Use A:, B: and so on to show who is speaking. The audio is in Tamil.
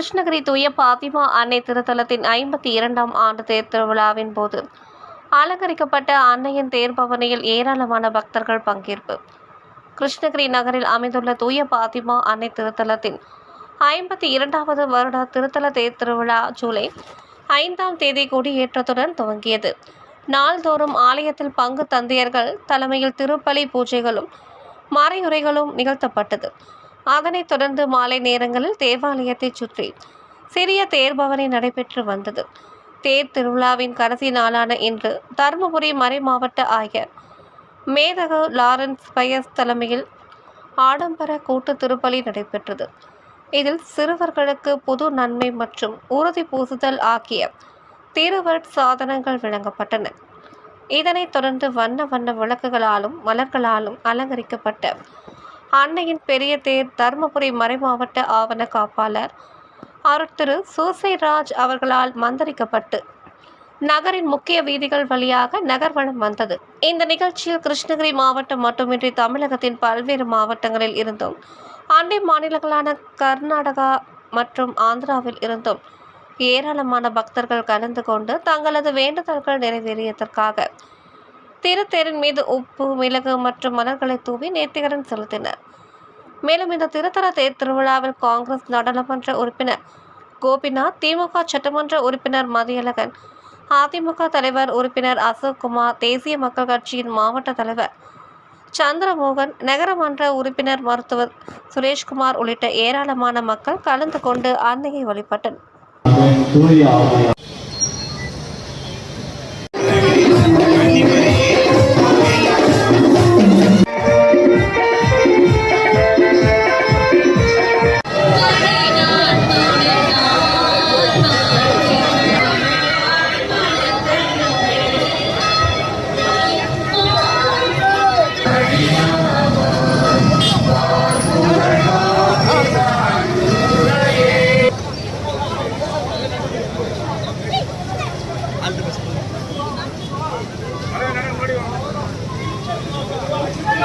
A: கிருஷ்ணகிரி தூய பாத்திமா அன்னை திருத்தலத்தின் ஐம்பத்தி இரண்டாம் ஆண்டு தேர் திருவிழாவின் போது அலங்கரிக்கப்பட்ட அன்னையின் தேர் பவனியில் ஏராளமான பக்தர்கள் பங்கேற்பு. கிருஷ்ணகிரி நகரில் அமைந்துள்ள தூய பாத்திமா அன்னை திருத்தலத்தின் ஐம்பத்தி இரண்டாவது வருட திருத்தல தேர் திருவிழா ஜூலை ஐந்தாம் தேதி கொடியேற்றத்துடன் துவங்கியது. நாள்தோறும் ஆலயத்தில் பங்கு தந்தையர்கள் தலைமையில் திருப்பலி பூஜைகளும் மறையுரைகளும் நிகழ்த்தப்பட்டது. அதனைத் தொடர்ந்து மாலை நேரங்களில் தேவாலயத்தைச் சுற்றி சிறிய தேர்பவனி நடைபெற்று வந்தது. தேர் திருவிழாவின் கடைசி நாளான இன்று தருமபுரி மறைமாவட்ட ஆயர் மேதகு லாரன்ஸ் பயஸ் தலைமையில் ஆடம்பர கூட்டு திருப்பலி நடைபெற்றது. இதில் சிறுவர்களுக்கு புது நன்மை மற்றும் உறுதி பூசுதல் ஆகிய திருவருட் சாதனங்கள் வழங்கப்பட்டன. இதனைத் தொடர்ந்து வண்ண வண்ண விளக்குகளாலும் மலர்களாலும் அலங்கரிக்கப்பட்ட அன்னையின் பெரிய தேர் தருமபுரி மறைமாவட்ட ஆவண காப்பாளர் அருட்திரு சூசைராஜ் அவர்களால் மந்தரிக்கப்பட்டு நகரின் முக்கிய வீதிகள் வழியாக நகர்வனம் வந்தது. இந்த நிகழ்ச்சியில் கிருஷ்ணகிரி மாவட்டம் மட்டுமின்றி தமிழகத்தின் பல்வேறு மாவட்டங்களில் இருந்தும் அண்டை மாநிலங்களான கர்நாடகா மற்றும் ஆந்திராவில் இருந்தும் ஏராளமான பக்தர்கள் கலந்து கொண்டு தங்களது வேண்டுதல்கள் நிறைவேறியதற்காக திருத்தேரின் மீது உப்பு மிளகு மற்றும் மலர்களை தூவி நேர்த்திகடன் செலுத்தினர். மேலும் இந்த திருத்தல தேர் திருவிழாவில் காங்கிரஸ் நாடாளுமன்ற உறுப்பினர் கோபிநாத் திமுக சட்டமன்ற உறுப்பினர் மதியழகன் அதிமுக தலைவர் உறுப்பினர் அசோக்குமார் தேசிய மக்கள் கட்சியின் மாவட்ட தலைவர் சந்திரமோகன் நகரமன்ற உறுப்பினர் மருத்துவர் சுரேஷ்குமார் உள்ளிட்ட ஏராளமான மக்கள் கலந்து கொண்டு அன்னையை வழிபட்டனர்.